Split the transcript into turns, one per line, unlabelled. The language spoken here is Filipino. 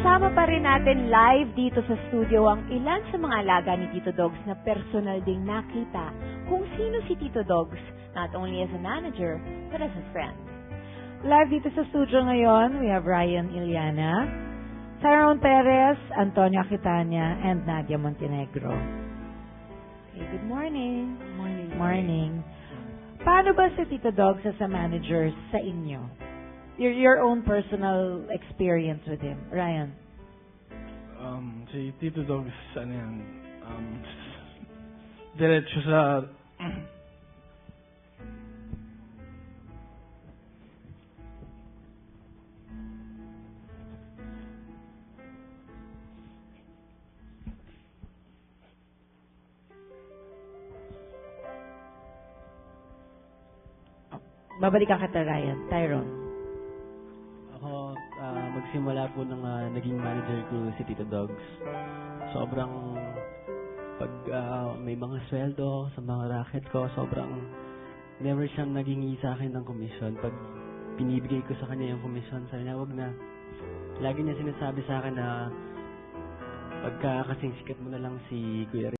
kasama pa rin natin live dito sa studio ang ilan sa mga alaga ni Tito Dogs na personal ding nakita kung sino si Tito Dogs, not only as a manager, but as a friend.
Live dito sa studio ngayon, we have Ryan Iliana, Tyrone Perez, Antonio Aquitania, and Nadia Montenegro.
Okay, good morning.
Morning. Morning. Paano ba si Tito Dogs as a manager sa inyo? Your, your own personal experience with him. Ryan.
Um, si Tito Dogs, ano yan, um, diretso sa,
Babalikan kita, Ryan. Tyrone.
Ako, ah, magsimula po nung ah, naging manager ko si Tito Dogs. Sobrang, pag ah, may mga sweldo sa mga racket ko, sobrang never siyang naging sa akin ng commission. Pag binibigay ko sa kanya yung commission, sabi niya, wag na. Lagi niya sinasabi sa akin na pagka kasing sikat mo na lang si Kuya